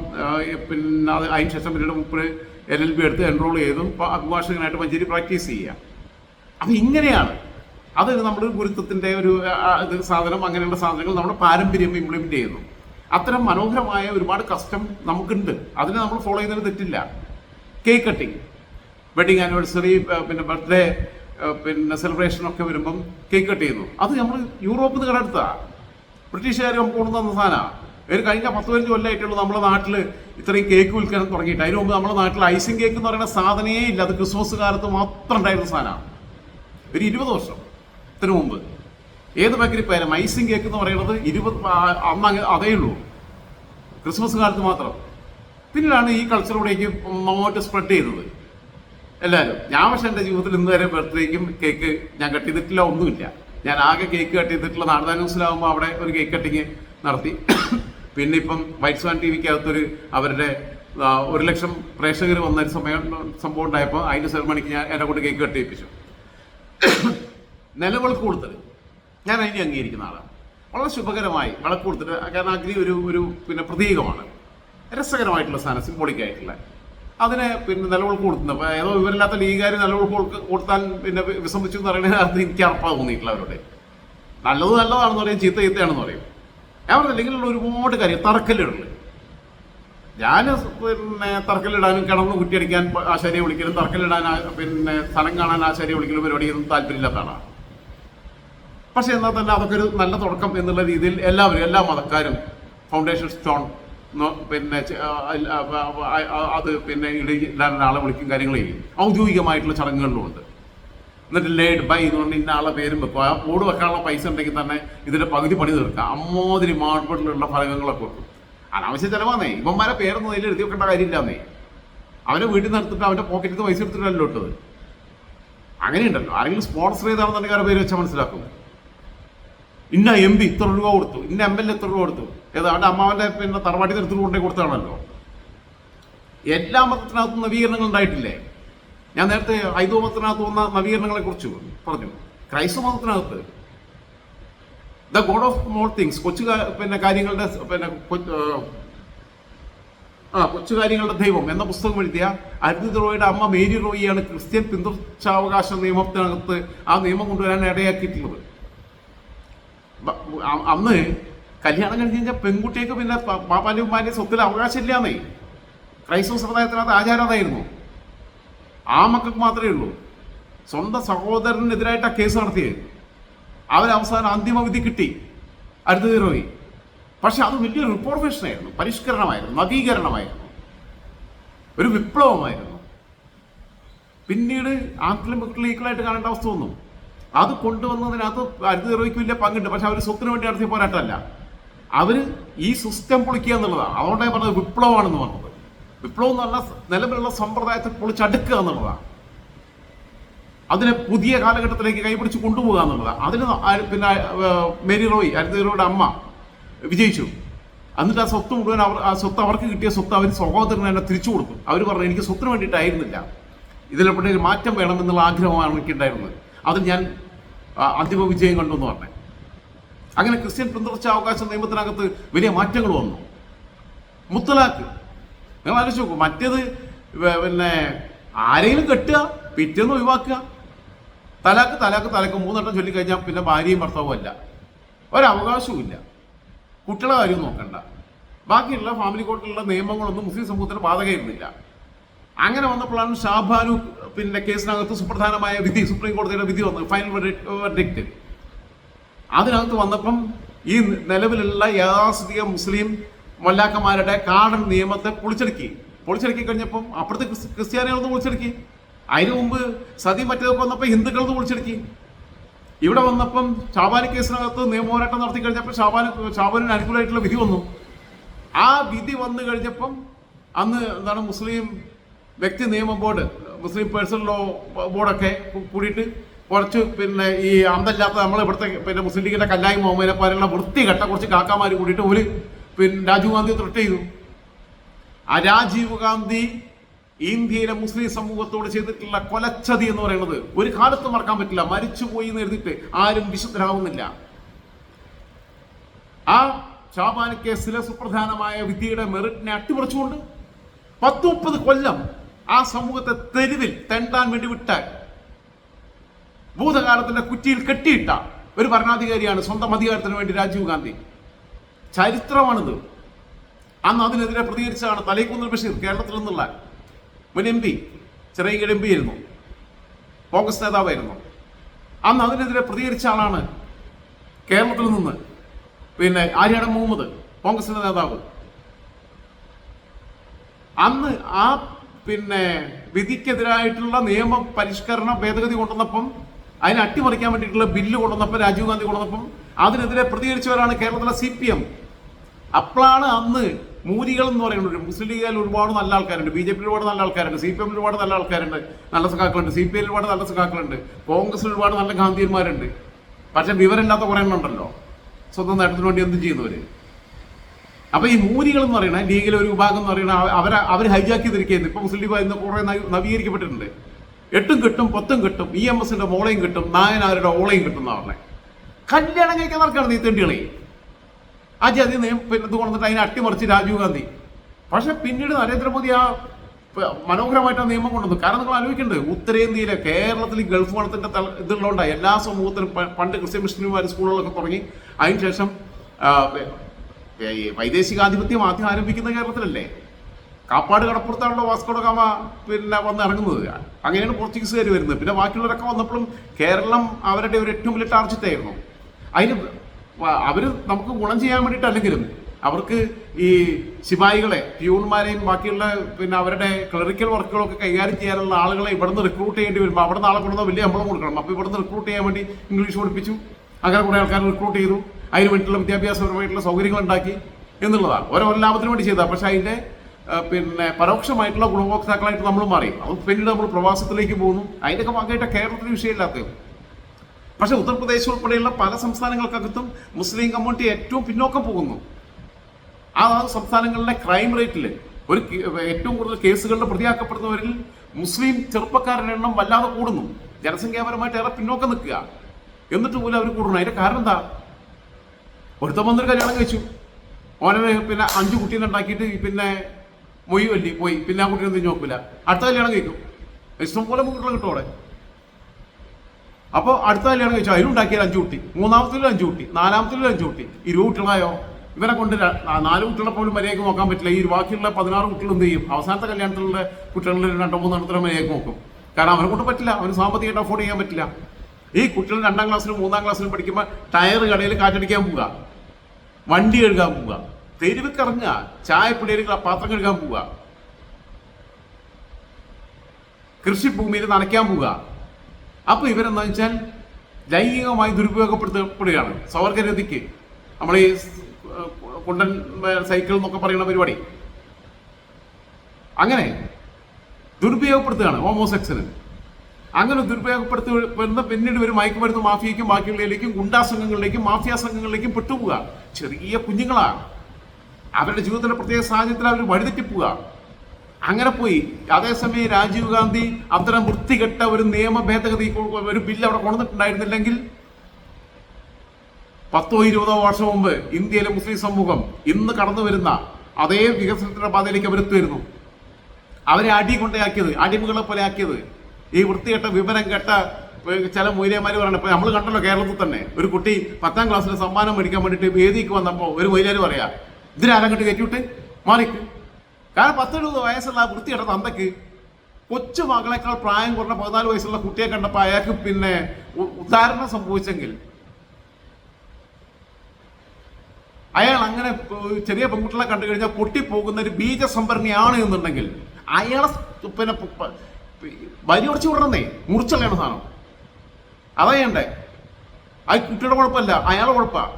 പിന്നെ അത് അതിന് ശേഷം പിന്നീട് മുപ്പത് എൽ എൽ ബി എടുത്ത് എൻറോൾ ചെയ്തും അഭിഭാഷകനായിട്ട് മഞ്ചേരി പ്രാക്ടീസ് ചെയ്യുക അപ്പം ഇങ്ങനെയാണ്. അത് നമ്മൾ ഗുരുത്വത്തിന്റെ ഒരു സാധനം അങ്ങനെയുള്ള സാധനങ്ങൾ നമ്മുടെ പാരമ്പര്യം ഇംപ്ലിമെന്റ് ചെയ്യുന്നു. അത്തരം മനോഹരമായ ഒരുപാട് കസ്റ്റം നമുക്കുണ്ട്. അതിനെ നമ്മൾ ഫോളോ ചെയ്യുന്നതിന് തെറ്റില്ല. കേക്ക് കട്ടിങ് വെഡിങ് ആനിവേഴ്സറി പിന്നെ ബർത്ത്ഡേ പിന്നെ സെലിബ്രേഷൻ ഒക്കെ വരുമ്പം കേക്ക് കട്ട് ചെയ്യുന്നു. അത് നമ്മൾ യൂറോപ്പിൽ നിന്ന് കടമെടുത്താ. ബ്രിട്ടീഷുകാർ നമുക്ക് കൊണ്ടുവന്ന സാധനമാണ് ഒരു കഴിഞ്ഞ പത്ത് പതിനഞ്ച് കൊല്ലമായിട്ടുള്ളൂ നമ്മുടെ നാട്ടിൽ ഇത്രയും കേക്ക് വിൽക്കാൻ തുടങ്ങിയിട്ട്. അതിന് മുമ്പ് നമ്മുടെ നാട്ടിൽ ഐസിങ് കേക്ക് എന്ന് പറയുന്ന സാധനമേ ഇല്ല. അത് ക്രിസ്മസ് കാലത്ത് മാത്രം ഉണ്ടായിരുന്ന സാധനമാണ്. ഒരു ഇരുപത് വർഷം. ഇതിനു മുമ്പ്. ഏത് ബേക്കറി പേരും ഐസിങ് കേക്ക് എന്ന് പറയുന്നത് ഇരുപത് അന്ന് അതേ ഉള്ളൂ. ക്രിസ്മസ് കാലത്ത് മാത്രം. പിന്നീടാണ് ഈ കൾച്ചറിലൂടേക്ക് അങ്ങോട്ട് സ്പ്രെഡ് ചെയ്തത്. എല്ലാവരും. ഞാൻ പക്ഷെ എന്റെ ജീവിതത്തിൽ ഇന്ന് വരെ ബർത്ത്ഡേക്കും കേക്ക് ഞാൻ കട്ട് ചെയ്തിട്ടില്ല ഒന്നുമില്ല. ഞാൻ ആകെ കേക്ക് കട്ട് ചെയ്തിട്ടുള്ള ന്യൂസിലാകുമ്പോൾ അവിടെ ഒരു കേക്ക് കട്ടിങ് നടത്തി. പിന്നെ ഇപ്പം വൈറ്റ് സോൺ ടി വിക്കകത്തൊരു അവരുടെ ഒരു ലക്ഷം പ്രേക്ഷകർ വന്ന ഒരു സമയം സംഭവം ഉണ്ടായപ്പോൾ അതിന്റെ സെറമണിക്ക് ഞാൻ എന്നെ കൊണ്ട് കേക്ക് കട്ട് ചെയ്യിപ്പിച്ചു. നിലവിളക്ക് കൊടുത്തത്. ഞാൻ അതിനെ അംഗീകരിക്കുന്ന ആളാണ്. വളരെ ശുഭകരമായി വിളക്ക് കൊടുത്തിട്ട് കാരണം അഗ്നി ഒരു ഒരു പിന്നെ പ്രതീകമാണ്. രസകരമായിട്ടുള്ള സാധനം സിംബോളിക് ആയിട്ടുള്ള. അതിന് പിന്നെ നിലവിളക്ക് കൊടുക്കുന്നത് അപ്പോൾ ഏതോ ഇവരില്ലാത്ത ലീഗുകാർ നിലവിളക്ക് കൊടുത്താൽ പിന്നെ വിസമ്മിച്ചു എന്ന് പറയുന്നത് അത് എനിക്ക് അറപ്പാ തോന്നിയിട്ടില്ല അവരോട്. നല്ലത് നല്ലതാണെന്ന് പറയും ചീത്ത ചീത്തയാണെന്ന് പറയും. ഞാൻ പറഞ്ഞില്ല ഒരുപാട് കാര്യം തറക്കല്ലിടുണ്ട് ഞാൻ പിന്നെ തറക്കല്ലിടാനും കിടന്ന് കുറ്റിയടിക്കാൻ ആശാരിയെ വിളിക്കലും തറക്കല്ലിടാൻ പിന്നെ സ്ഥലം കാണാൻ ആശാരിയെ വിളിക്കലും പരിപാടിയൊന്നും താല്പര്യമില്ലാത്തതാണ് പക്ഷെ എന്നാൽ തന്നെ അതൊക്കെ ഒരു നല്ല തുടക്കം എന്നുള്ള രീതിയിൽ എല്ലാവരും എല്ലാ മതക്കാരും ഫൗണ്ടേഷൻ സ്റ്റോൺ പിന്നെ അത് പിന്നെ ഇടാൻ ആളെ വിളിക്കും കാര്യങ്ങൾ ഔദ്യോഗികമായിട്ടുള്ള ചടങ്ങുകളിലും ഉണ്ട് എന്നിട്ട് ലേഡ് ബൈ ഇതുകൊണ്ട് ഇന്ന ആളെ പേരും വെക്കും. ആ ഓട് വെക്കാനുള്ള പൈസ ഉണ്ടെങ്കിൽ തന്നെ ഇതിന്റെ പകുതി പണി തീർക്കാം അമ്മോതിരി മാർബിളിലുള്ള ഫലകങ്ങളൊക്കെ വെക്കും. അനാവശ്യ ചെലവാന്നേ. ഇവന്മാരെ പേരൊന്നും അതിൽ എഴുതി വെക്കേണ്ട കാര്യമില്ലാന്നേ. അവനെ വീട്ടിൽ നിന്ന് എടുത്തിട്ട് അവന്റെ പോക്കറ്റിൽ നിന്ന് പൈസ എടുത്തിട്ടല്ലോ ഇട്ടത്. അങ്ങനെയുണ്ടല്ലോ. ആരെങ്കിലും സ്പോൺസർ ചെയ്താണെന്നുണ്ടെങ്കിൽ അവരുടെ പേര് വെച്ചാൽ മനസ്സിലാക്കും. ഇന്ന എം പി ഇത്ര രൂപ കൊടുത്തു. ഇന്ന എം എൽ എ ഇത്ര രൂപ കൊടുത്തു. ഏത് അവന്റെ അമ്മാവന്റെ പിന്നെ തറവാട്ടി എടുത്തു കൊണ്ടേ കൊടുത്താണല്ലോ എല്ലാ മതത്തിനകത്തും നവീകരണങ്ങൾ ഉണ്ടായിട്ടില്ലേ? ഞാൻ നേരത്തെ ഹൈന്ദവ മതത്തിനകത്ത് വന്ന നവീകരണങ്ങളെ കുറിച്ച് പറഞ്ഞു. ക്രൈസ്തവ മതത്തിനകത്ത് the god of small things കൊച്ചു പിന്നെ കാര്യങ്ങളുടെ പിന്നെ ആ കൊച്ചു കാര്യങ്ങളുടെ ദൈവം എന്ന പുസ്തകം എഴുതിയ അരുതി റോയിയുടെ അമ്മ മേരി റോയിയാണ് ക്രിസ്ത്യൻ പിന്തുടർച്ചാവകാശ നിയമത്തിനകത്ത് ആ നിയമം കൊണ്ടുവരാൻ ഇടയാക്കിയിട്ടുള്ളത്. അന്ന് കല്യാണം കഴിഞ്ഞ് കഴിഞ്ഞാൽ പെൺകുട്ടിയൊക്കെ പിന്നെ പ- പാപ്പാന്റെ ഉമ്മാന്റെ സ്വത്തിൽ അവകാശമില്ലാന്നേ ക്രൈസ്തവ സമുദായത്തിനകത്ത് ആചാരം അതായിരുന്നു ആ മക്കൾക്ക് മാത്രമേ ഉള്ളൂ. സ്വന്തം സഹോദരനെതിരായിട്ടാണ് കേസ് നടത്തിയത്. അവരവസാനം അന്തിമ വിധി കിട്ടി. അടുത്ത തീറോയി പക്ഷെ അത് വലിയൊരു റിപ്പോർട്ടേഷനായിരുന്നു പരിഷ്കരണമായിരുന്നു. നവീകരണമായിരുന്നു. ഒരു വിപ്ലവമായിരുന്നു. പിന്നീട് ആക്കിലും മക്കളും കാണേണ്ട അവസ്ഥ വന്നു. അത് കൊണ്ടുവന്നതിനകത്ത് അടുത്ത തീർവയ്ക്ക് വലിയ പങ്കുണ്ട്. പക്ഷെ അവർ സ്വത്തിന് വേണ്ടി നടത്തിയ പോരാട്ടമല്ല. അവർ ഈ സിസ്റ്റം പൊളിക്കുക എന്നുള്ളതാണ്. അതുകൊണ്ടാണ് പറഞ്ഞത് വിപ്ലവമാണെന്ന് പറഞ്ഞത്. വിപ്ലവം എന്ന് നിലവിലുള്ള സമ്പ്രദായത്തെ പൊളിച്ചടുക്കുക എന്നുള്ളതാണ്. അതിനെ പുതിയ കാലഘട്ടത്തിലേക്ക് കൈപിടിച്ച് കൊണ്ടുപോകുക എന്നുള്ളതാണ് അതിന് പിന്നെ മേരി റോയ് അരുതീറോയുടെ അമ്മ വിജയിച്ചു. എന്നിട്ട് ആ സ്വത്ത് മുഴുവൻ അവർ ആ സ്വത്ത് അവർക്ക് കിട്ടിയ സ്വത്ത് അവർ സഹോദരന് തന്നെ തിരിച്ചു കൊടുത്തു. അവർ പറഞ്ഞു എനിക്ക് സ്വത്തിന് വേണ്ടിയിട്ടായിരുന്നില്ല. ഇതിലെപ്പെട്ട ഒരു മാറ്റം വേണമെന്നുള്ള ആഗ്രഹമാണ് എനിക്കുണ്ടായിരുന്നത്. അതിൽ ഞാൻ അന്തിമ വിജയം കണ്ടു എന്ന് പറഞ്ഞു. അങ്ങനെ ക്രിസ്ത്യൻ പിന്തുടർച്ച അവകാശ നിയമത്തിനകത്ത് വലിയ മാറ്റങ്ങൾ വന്നു. മുത്തലാഖ് നിങ്ങൾ ആലോചിച്ച് നോക്കൂ മറ്റേത് പിന്നെ ആരെങ്കിലും കെട്ടുക പിറ്റേന്ന് ഒഴിവാക്കുക. തലാക്ക് തലാക്ക് തലക്ക് മൂന്നെണ്ണം ചൊല്ലിക്കഴിഞ്ഞാൽ പിന്നെ ഭാര്യയും ഭർത്താവും അല്ല. ഒരവകാശവും ഇല്ല കുട്ടികളെ കാര്യം നോക്കണ്ട. ബാക്കിയുള്ള ഫാമിലി കോർട്ടിലുള്ള നിയമങ്ങളൊന്നും മുസ്ലിം സമൂഹത്തിന് ബാധകമായിരുന്നില്ല. അങ്ങനെ വന്നപ്പോഴാണ് ഷാബാനു പിന്നെ കേസിനകത്ത് സുപ്രധാനമായ വിധി സുപ്രീം കോടതിയുടെ വിധി വന്നത് ഫൈനൽ വെർഡിക്റ്റ് അതിനകത്ത് വന്നപ്പം ഈ നിലവിലുള്ള യാഥാസ്ഥിതിക മുസ്ലിം മൊല്ലാക്കന്മാരുടെ കാടൻ നിയമത്തെ പൊളിച്ചെടുക്കി. പൊളിച്ചെടുക്കി കഴിഞ്ഞപ്പം അപ്പുറത്തെ ക്രിസ് ക്രിസ്ത്യാനികളൊന്ന് പൊളിച്ചെടുക്കി. അതിനു മുമ്പ് സതി മറ്റേതൊക്കെ വന്നപ്പോൾ ഹിന്ദുക്കളൊന്ന് പൊളിച്ചെടുക്കി. ഇവിടെ വന്നപ്പം ഷാബാനി കേസിനകത്ത് നിയമപോരാട്ടം നടത്തി കഴിഞ്ഞപ്പോൾ ഷാബാന് ഷാബാനിന് അനുകൂലമായിട്ടുള്ള വിധി വന്നു. ആ വിധി വന്നു കഴിഞ്ഞപ്പം അന്ന് എന്താണ് മുസ്ലിം വ്യക്തി നിയമ ബോർഡ് മുസ്ലിം പേഴ്സണൽ ലോ ബോർഡൊക്കെ കൂടിയിട്ട് കുറച്ച് പിന്നെ ഈ അന്തല്ലാത്ത നമ്മൾ ഇവിടുത്തെ പിന്നെ മുസ്ലിം ലീഗിന്റെ കല്ലായി മുഹമ്മദിനെ പോലെയുള്ള വൃത്തികെട്ട കുറച്ച് കാക്കാമാർ കൂടിയിട്ട് ഒരു പിന്നെ രാജീവ് ഗാന്ധി ത്രട്ട് ചെയ്തു. ആ രാജീവ് ഗാന്ധി ഇന്ത്യയിലെ മുസ്ലിം സമൂഹത്തോട് ചെയ്തിട്ടുള്ള കൊലച്ചതി എന്ന് പറയുന്നത് ഒരു കാലത്ത് മറക്കാൻ പറ്റില്ല. മരിച്ചുപോയി എന്ന് എഴുതിയിട്ട് ആരും വിശുദ്ധരാകുന്നില്ല ആ ഷാബാൻ കേസിലെ സുപ്രധാനമായ വിധിയുടെ മെറിറ്റിനെ അട്ടിമറിച്ചുകൊണ്ട് പത്ത് മുപ്പത് കൊല്ലം ആ സമൂഹത്തെ തെരുവിൽ തെണ്ടാൻ വേണ്ടി വിട്ടാൽ ഭൂതകാലത്തിന്റെ കുറ്റിയിൽ കെട്ടിയിട്ട ഒരു ഭരണാധികാരിയാണ് സ്വന്തം അധികാരത്തിന് വേണ്ടി രാജീവ് ഗാന്ധി. ചരിത്രമാണിത്. അന്ന് അതിനെതിരെ പ്രതികരിച്ചാണ് തലേക്കുന്നിൽ ബഷീർ കേരളത്തിൽ നിന്നുള്ള മുൻ എം പി ചെറിയ എം പി ആയിരുന്നു. കോൺഗ്രസ് നേതാവായിരുന്നു. അന്ന് അതിനെതിരെ പ്രതികരിച്ച ആളാണ് കേരളത്തിൽ നിന്ന് പിന്നെ ആര്യാടൻ മുഹമ്മദ് കോൺഗ്രസിന്റെ നേതാവ്. അന്ന് ആ പിന്നെ വിധിക്കെതിരായിട്ടുള്ള നിയമ പരിഷ്കരണ ഭേദഗതി കൊണ്ടുവന്നപ്പം അതിനെ അട്ടിമറിക്കാൻ വേണ്ടിയിട്ടുള്ള ബില്ല് കൊണ്ടുവന്നപ്പം രാജീവ് ഗാന്ധി കൊണ്ടുവന്നപ്പം അതിനെതിരെ പ്രതികരിച്ചവരാണ് കേരളത്തിലെ സി പി എം. അപ്പോഴാണ് അന്ന് മൂരികൾ എന്ന് പറയുന്നത് മുസ്ലിം ലീഗിൽ ഒരുപാട് നല്ല ആൾക്കാരുണ്ട്. ബി ജെ പി ഒരുപാട് നല്ല ആൾക്കാരുണ്ട്. സി പി എം ഒരുപാട് നല്ല ആൾക്കാരുണ്ട്. നല്ല സഖാക്കളുണ്ട്. സി പി ഐ ഒരുപാട് നല്ല സഖാക്കളുണ്ട്. കോൺഗ്രസിൽ ഒരുപാട് നല്ല ഗാന്ധിയന്മാരുണ്ട്. പക്ഷെ വിവരമില്ലാത്ത കുറേ ഉണ്ടല്ലോ സ്വന്തം നേട്ടത്തിന് വേണ്ടി എന്തും ചെയ്യുന്നവര്. അപ്പൊ ഈ മൂരികൾ എന്ന് പറയുന്ന ലീഗിലെ ഒരു വിഭാഗം എന്ന് പറയുന്ന അവർ അവർ ഹൈജാക്ക് ചെയ്തിരിക്കുന്നത് ഇപ്പൊ മുസ്ലിം ലീഗ് ഇന്ന് കുറെ നവീകരിക്കപ്പെട്ടിട്ടുണ്ട്. എട്ടും കിട്ടും പത്തും കിട്ടും ഇ എം എസിന്റെ മോളയും കിട്ടും നായനാരുടെ ഓളയും കിട്ടും എന്നാണ് കല്യാണം കഴിക്കാൻ നടക്കാണ് നീ തെണ്ടികളെ. ആ ജാതി പിന്നെ കൊണ്ടുവന്നിട്ട് അതിനെ അട്ടിമറിച്ച് രാജീവ് ഗാന്ധി. പക്ഷെ പിന്നീട് നരേന്ദ്രമോദി ആ മനോഹരമായിട്ട് ആ നിയമം കൊണ്ടുവന്നു. കാരണം നിങ്ങൾ ആലോചിക്കേണ്ടത് ഉത്തരേന്ത്യയിലെ കേരളത്തിൽ ഗൾഫ് മണത്തിന്റെ തല ഇതുള്ളതുകൊണ്ടാണ് എല്ലാ സമൂഹത്തിലും പണ്ട് ക്രിസ്ത്യൻ മിഷണറിമാർ സ്കൂളുകളൊക്കെ തുടങ്ങി അതിനുശേഷം വൈദേശികാധിപത്യം ആദ്യം ആരംഭിക്കുന്ന കേരളത്തിലല്ലേ? കാപ്പാട് കടപ്പുറത്താണല്ലോ വാസ്കോഡ ഗാമ പിന്നെ വന്ന് ഇറങ്ങുന്നത്. അങ്ങനെയാണ് പോർച്ചുഗീസുകാർ വരുന്നത്. പിന്നെ ബാക്കിയുള്ളവരൊക്കെ വന്നപ്പോഴും കേരളം അവരുടെ ഒരു ഏറ്റവും വലിയ ടാർജറ്റ് ആയിരുന്നു അതിന് അവർ നമുക്ക് ഗുണം ചെയ്യാൻ വേണ്ടിയിട്ടല്ലെങ്കിലും അവർക്ക് ഈ ശിപായികളെ പ്യൂൺമാരെയും ബാക്കിയുള്ള പിന്നെ അവരുടെ ക്ലറിക്കൽ വർക്കുകളൊക്കെ കൈകാര്യം ചെയ്യാനുള്ള ആളുകളെ ഇവിടുന്ന് റിക്രൂട്ട് ചെയ്യേണ്ടി വരുമ്പോൾ അവിടെ നാളെ കൊണ്ടുവന്ന വലിയ ശമ്പളം കൊടുക്കണം. അപ്പോൾ ഇവിടുന്ന് റിക്രൂട്ട് ചെയ്യാൻ വേണ്ടി ഇംഗ്ലീഷ് പഠിപ്പിച്ചു. അങ്ങനെ കുറേ ആൾക്കാർ റിക്രൂട്ട് ചെയ്തു. അതിന് വേണ്ടിയിട്ടുള്ള വിദ്യാഭ്യാസപരമായിട്ടുള്ള സൗകര്യങ്ങൾ ഉണ്ടാക്കി എന്നുള്ളതാണ്. ഓരോ ലാഭത്തിന് വേണ്ടി ചെയ്താൽ പക്ഷേ അതിന്റെ പിന്നെ പരോക്ഷമായിട്ടുള്ള ഗുണഭോക്താക്കളായിട്ട് നമ്മൾ മാറി. അത് പിന്നീട് നമ്മൾ പ്രവാസത്തിലേക്ക് പോകുന്നു. അതിന്റെയൊക്കെ ഭാഗമായിട്ട് കേരളത്തിന് വിഷയമില്ലാത്തത്. പക്ഷെ ഉത്തർപ്രദേശ് ഉൾപ്പെടെയുള്ള പല സംസ്ഥാനങ്ങൾക്കകത്തും മുസ്ലിം കമ്മ്യൂണിറ്റി ഏറ്റവും പിന്നോക്കം പോകുന്നു. ആ സംസ്ഥാനങ്ങളിലെ ക്രൈം റേറ്റിൽ ഒരു ഏറ്റവും കൂടുതൽ കേസുകളിൽ പ്രതിയാക്കപ്പെടുന്നവരിൽ മുസ്ലിം ചെറുപ്പക്കാരുടെ എണ്ണം വല്ലാതെ കൂടുന്നു. ജനസംഖ്യാപരമായിട്ട് ഏറെ പിന്നോക്കം നിൽക്കുക. എന്നിട്ട് പോലും അവർ കൂടുന്നു. അതിന്റെ കാരണം എന്താ? ഒരുത്തൻ വന്നൊരു കല്യാണം കഴിച്ചു ഓനെ പിന്നെ അഞ്ച് കുട്ടീനെ ഉണ്ടാക്കിയിട്ട് പിന്നെ മൊയ് വല്ലി പോയി പിന്നെ ആ കുട്ടീനെ നോക്കില്ല അടുത്ത കല്യാണം കഴിക്കും. ഇഷ്ടം പോലെ കുട്ടികളെ കിട്ടും അവിടെ. അപ്പോൾ അടുത്ത കല്യാണം കഴിച്ചു അതിലുണ്ടാക്കിയത് അഞ്ചു കുട്ടി മൂന്നാമത്തിലും അഞ്ചു കുട്ടി നാലാമത്തിലും അഞ്ചു കുട്ടി. ഇരുപത് കുട്ടികളായോ? ഇവരെ കൊണ്ട് നാല് കുട്ടികളെ പോലും മര്യാദയ്ക്ക് നോക്കാൻ പറ്റില്ല. ഈ ബാക്കിയുള്ള പതിനാറ് കുട്ടികൾ എന്ത് ചെയ്യും? അവസാനത്തെ കല്യാണത്തിലുള്ള കുട്ടികളിൽ രണ്ടോ മൂന്നോ എണ്ണത്തിലും മര്യാദയ്ക്ക് നോക്കും. കാരണം അവരെ കൊണ്ട് പറ്റില്ല. അവന് സാമ്പത്തികമായിട്ട് അഫോർഡ് ചെയ്യാൻ പറ്റില്ല. ഈ കുട്ടികൾ രണ്ടാം ക്ലാസ്സിലും മൂന്നാം ക്ലാസ്സിലും പഠിക്കുമ്പോൾ ടയർ കടയിൽ കാറ്റടിക്കാൻ പോവുക. വണ്ടി കഴുകാൻ പോവുക. തെരുവ് കറങ്ങുക. ചായപ്പിടിയിൽ പാത്രം കഴുകാൻ പോവുക. കൃഷിഭൂമിയിൽ നനയ്ക്കാൻ പോവുക. അപ്പൊ ഇവരെന്താ വെച്ചാൽ ലൈംഗികമായി ദുരുപയോഗപ്പെടുത്തപ്പെടുകയാണ്. സവർഗരതിക്ക് നമ്മൾ ഈ കുണ്ടൻ സൈക്കിൾ എന്നൊക്കെ പറയുന്ന പരിപാടി. അങ്ങനെ ദുരുപയോഗപ്പെടുത്തുകയാണ് ഹോമോസെക്സിന്. അങ്ങനെ ദുരുപയോഗപ്പെടുത്തി വരുന്ന പിന്നീട് ഒരു മയക്കുമരുന്ന് മാഫിയയ്ക്കും ബാക്കിയുള്ളതിലേക്കും ഗുണ്ടാ സംഘങ്ങളിലേക്കും മാഫിയ സംഘങ്ങളിലേക്കും പെട്ടുപോവുക. ചെറിയ കുഞ്ഞുങ്ങളാണ് അവരുടെ ജീവിതത്തിലെ പ്രത്യേക സാഹചര്യത്തിൽ അവർ വഴിതെറ്റിപ്പോവുക. അങ്ങനെ പോയി. അതേസമയം രാജീവ് ഗാന്ധി അത്തരം വൃത്തികെട്ട ഒരു നിയമ ഭേദഗതി ഒരു ബില്ല് അവിടെ കൊണ്ടുവന്നിട്ടുണ്ടായിരുന്നില്ലെങ്കിൽ പത്തോ ഇരുപതോ വർഷം മുമ്പ് ഇന്ത്യയിലെ മുസ്ലിം സമൂഹം ഇന്ന് കടന്നു വരുന്ന അതേ വികസനത്തിന്റെ പാതയിലേക്ക് അവരെത്തുമായിരുന്നു അവരെ അടി കൊണ്ടയാക്കിയത് അടിമകളെ പോലെ ആക്കിയത്. ഈ വൃത്തികെട്ട വിവരം കെട്ട ചില മൂല്യന്മാർ പറയണം ഇപ്പൊ നമ്മൾ കണ്ടല്ലോ കേരളത്തിൽ തന്നെ. ഒരു കുട്ടി പത്താം ക്ലാസ്സിൽ സമ്മാനം മേടിക്കാൻ വേണ്ടിയിട്ട് വേദിക്ക് വന്നപ്പോൾ ഒരു മൊയിലാർ പറയാ ഇതിനാരങ്ങോട്ട് കയറ്റിവിട്ട്? മാറിക്ക്. കാരണം പത്തെഴുപത് വയസ്സുള്ള ആ വൃത്തികെട്ട തന്തയ്ക്ക് കൊച്ചു മകളെക്കാൾ പ്രായം കുറഞ്ഞ പതിനാല് വയസ്സുള്ള കുട്ടിയെ കണ്ടപ്പോൾ അയാൾക്ക് പിന്നെ ഉദാഹരണം സംഭവിച്ചെങ്കിൽ അയാൾ അങ്ങനെ ചെറിയ പെൺകുട്ടികളെ കണ്ടു കഴിഞ്ഞാൽ പൊട്ടിപ്പോകുന്ന ഒരു ബീജസംഭരണിയാണ് എന്നുണ്ടെങ്കിൽ അയാളെ പിന്നെ വരി ഉടച്ചു വിടണമെന്നേ മുറിച്ചളയാണ് സാധനം. അതാ ചെയ്യണ്ടേ? ആ കുട്ടിയുടെ കുഴപ്പമല്ല അയാളെ കുഴപ്പമാണ്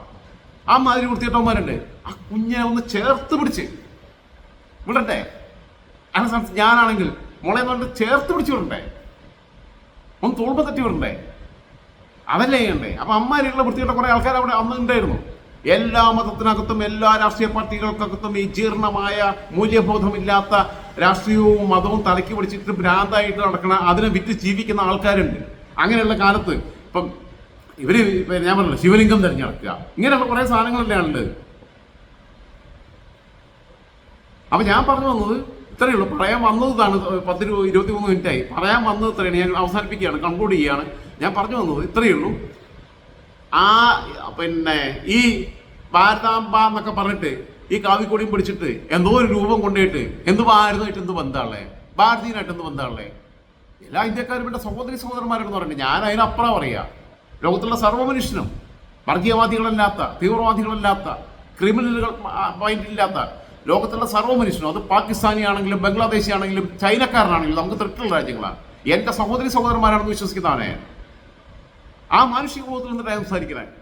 ആ മാതിരി വൃത്തിയിട്ടവന്മാരുണ്ട് ആ കുഞ്ഞിനെ ഒന്ന് ചേർത്ത് പിടിച്ച് അങ്ങനെ സ്ഥാനത്ത് ഞാനാണെങ്കിൽ മോളെ കൊണ്ട് ചേർത്ത് പിടിച്ചു വിടണ്ടേ? ഒന്ന് തോൾപ്പ് തട്ടി വിടണ്ടേ? അതല്ലേ ചെയ്യണ്ടേ? അപ്പൊ അമ്മാരിയുള്ള വൃത്തികെട്ട കുറെ ആൾക്കാർ അവിടെ അന്ന് ഉണ്ടായിരുന്നു. എല്ലാ മതത്തിനകത്തും എല്ലാ രാഷ്ട്രീയ പാർട്ടികൾക്കകത്തും ഈ ജീർണമായ മൂല്യബോധമില്ലാത്ത രാഷ്ട്രീയവും മതവും തലക്കി പിടിച്ചിട്ട് ഭ്രാന്തായിട്ട് നടക്കണ അതിനെ വിറ്റ് ജീവിക്കുന്ന ആൾക്കാരുണ്ട്. അങ്ങനെയുള്ള കാലത്ത് ഇപ്പം ഇവർ ഞാൻ പറഞ്ഞു ശിവലിംഗം തിരഞ്ഞെടുക്കുക. ഇങ്ങനെയുള്ള കുറെ സാധനങ്ങളല്ലേ ഉള്ളത്. അപ്പൊ ഞാൻ പറഞ്ഞു വന്നത് ഇത്രയേ ഉള്ളൂ. പറയാൻ വന്നതാണ് പത്ത് ഇരുപത്തി മൂന്ന് മിനിറ്റായി. പറയാൻ വന്നത് ഇത്രയാണ്. ഞാൻ അവസാനിപ്പിക്കുകയാണ് കൺക്ലൂഡ് ചെയ്യുകയാണ്. ഞാൻ പറഞ്ഞു വന്നത് ഇത്രയേ ഉള്ളൂ. ആ പിന്നെ ഈ ഭാരതാംബ എന്നൊക്കെ പറഞ്ഞിട്ട് ഈ കാവിക്കൊടിയും പിടിച്ചിട്ട് എന്തോ ഒരു രൂപം കൊണ്ടുപോയിട്ട് എന്ത് ഭാരതമായിട്ട് എന്ത് ബന്ധമുള്ളേ ഭാരതീയനായിട്ട് എന്ത് ബന്ധമുള്ളേ എല്ലാ ഇന്ത്യക്കാരും എന്റെ സഹോദരി സഹോദരന്മാരെന്ന് പറയുന്നത് ഞാൻ അതിനപ്പുറം പറയാ. ലോകത്തുള്ള സർവമനുഷ്യനും വർഗീയവാദികളല്ലാത്ത തീവ്രവാദികളല്ലാത്ത ക്രിമിനലുകൾ മൈൻഡ് ലോകത്തുള്ള സർവമനുഷ്യനും അത് പാകിസ്ഥാനി ആണെങ്കിലും ബംഗ്ലാദേശി ആണെങ്കിലും ചൈനക്കാരനാണെങ്കിലും നമുക്ക് തൃക്കുള്ള രാജ്യങ്ങളാണ്. എന്റെ സഹോദരി സഹോദരന്മാരാണെന്ന് വിശ്വസിക്കുന്നതാണ് ആ മാനുഷിക ബോധത്തിൽ നിന്നിട്ടാണ് സംസാരിക്കുന്നത്.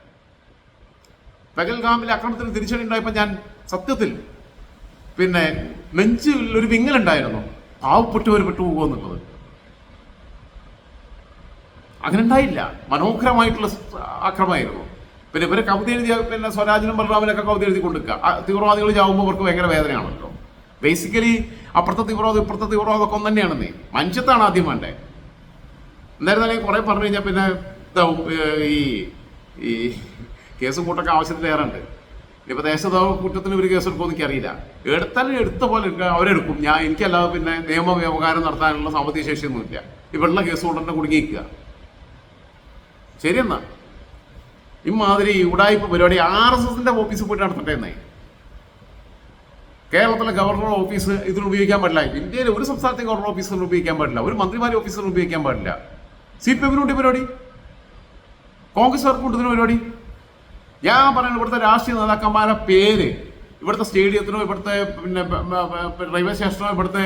പെഗൽഗാമിലെ ആക്രമണത്തിന് തിരിച്ചടി ഉണ്ടായപ്പോൾ ഞാൻ സത്യത്തിൽ പിന്നെ നെഞ്ചിൽ ഒരു വിങ്ങലുണ്ടായിരുന്നു പാവപ്പെട്ടവർ പെട്ടുപോകുമെന്നുള്ളത് അങ്ങനെ ഉണ്ടായില്ല. മനോഹരമായിട്ടുള്ള ആക്രമമായിരുന്നു പിന്നെ ഇവരെ കവിത എഴുതിയ പിന്നെ സ്വരാജിനും ബലറാമിനൊക്കെ കവിത എഴുതി കൊടുക്കുക തീവ്രവാദികൾ ചാവുമ്പോൾ അവർക്ക് ഭയങ്കര വേദനയാണല്ലോ. ബേസിക്കലി അപ്പുറത്തെ തീവ്രവാദം ഇപ്പുറത്തെ തീവ്രവാദം ഒക്കെ ഒന്ന് തന്നെയാണെന്നേ. മനുഷ്യത്താണ് ആദ്യം വേണ്ടേ. എന്തായിരുന്നാലും കുറെ പറഞ്ഞു കഴിഞ്ഞാൽ പിന്നെ ഇതാവും ഈ ഈ കേസ് കൂട്ടൊക്കെ ആവശ്യത്തിലേറുണ്ട് ഇനിയിപ്പോൾ ദേശദ്രോഹ കുറ്റത്തിന് ഒരു കേസ് എടുക്കുമോ എനിക്കറിയില്ല എടുത്താലും എടുത്ത പോലെ അവരെടുക്കും. ഞാൻ എനിക്കല്ലാതെ പിന്നെ നിയമ വ്യവഹാരം നടത്താനുള്ള സാമ്പത്തിക ശേഷിയൊന്നുമില്ല. ഇവിടെയുള്ള കേസ് കൊണ്ടുതന്നെ കുടുങ്ങിയിരിക്കുക ശരിയെന്നാ? ഇമാതിരി ഉടായ്പ പരിപാടി ആർ എസ് എസിന്റെ ഓഫീസിൽ പോയിട്ട് നടത്തട്ടെ കേരളത്തിലെ ഗവർണർ ഓഫീസ് ഇതിന് ഉപയോഗിക്കാൻ പാടില്ല. ഇന്ത്യയിലെ ഒരു സംസ്ഥാനത്തെ ഗവർണർ ഓഫീസിന് ഉപയോഗിക്കാൻ പാടില്ല. ഒരു മന്ത്രിമാരുടെ ഓഫീസിന് ഉപയോഗിക്കാൻ പാടില്ല. സി പി എമ്മിനുണ്ട് പരിപാടി. കോൺഗ്രസ്സുകാർക്കുണ്ട് ഇതിന് പരിപാടി. ഞാൻ പറയുന്നത് ഇവിടുത്തെ രാഷ്ട്രീയ നേതാക്കന്മാരുടെ പേര്. ഇവിടുത്തെ സ്റ്റേഡിയത്തിനോ ഇവിടുത്തെ പിന്നെ റെയിൽവേ സ്റ്റേഷനോ ഇവിടുത്തെ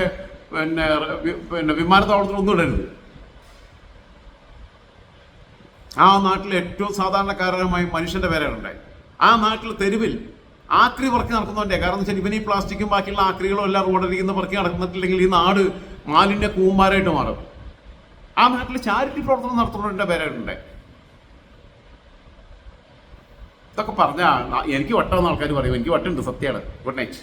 പിന്നെ പിന്നെ വിമാനത്താവളത്തിനോ ഒന്നും ഇടരുത്. ആ നാട്ടിലെ ഏറ്റവും സാധാരണക്കാരനുമായി മനുഷ്യന്റെ പേരാണ് ആ നാട്ടിലെ തെരുവിൽ ആക്രി പറക്കി നടക്കുന്നവന്റെ കാരണം വെച്ചാൽ ഇവൻ ഈ പ്ലാസ്റ്റിക്കും ബാക്കിയുള്ള ആക്രികളും എല്ലാം റോഡരിക്കുന്ന പറക്കി നടക്കുന്നിട്ടില്ലെങ്കിൽ ഈ നാട് മാലിന്യ കൂമ്പാരായിട്ട് മാറും. ആ നാട്ടിൽ ചാരിറ്റി പ്രവർത്തനം നടത്തുന്നവന്റെ പേരായിട്ടുണ്ട് ഇതൊക്കെ പറഞ്ഞാൽ എനിക്ക് വട്ടമെന്ന് ആൾക്കാർ പറയും എനിക്ക് വട്ടുണ്ട് സത്യമാണ്. Good night.